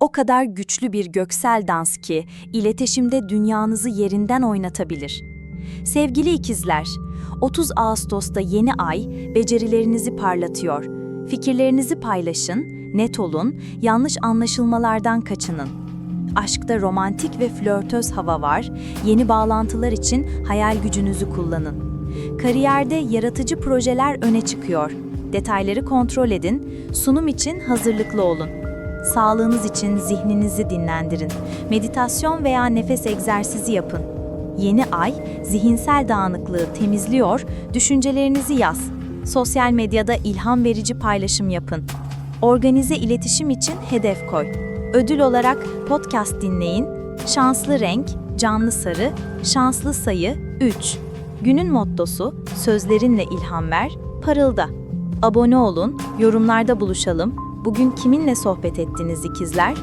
O kadar güçlü bir göksel dans ki iletişimde dünyanızı yerinden oynatabilir. Sevgili ikizler, 30 Ağustos'ta yeni ay becerilerinizi parlatıyor. Fikirlerinizi paylaşın, net olun, yanlış anlaşılmalardan kaçının. Aşkta romantik ve flörtöz hava var. Yeni bağlantılar için hayal gücünüzü kullanın. Kariyerde yaratıcı projeler öne çıkıyor. Detayları kontrol edin, sunum için hazırlıklı olun. Sağlığınız için zihninizi dinlendirin. Meditasyon veya nefes egzersizi yapın. Yeni ay zihinsel dağınıklığı temizliyor, düşüncelerinizi yaz. Sosyal medyada ilham verici paylaşım yapın. Organize iletişim için hedef koy. Ödül olarak podcast dinleyin. Şanslı renk, canlı sarı, şanslı sayı 3. Günün mottosu sözlerinle ilham ver, parılda. Abone olun, yorumlarda buluşalım. Bugün kiminle sohbet ettiniz ikizler?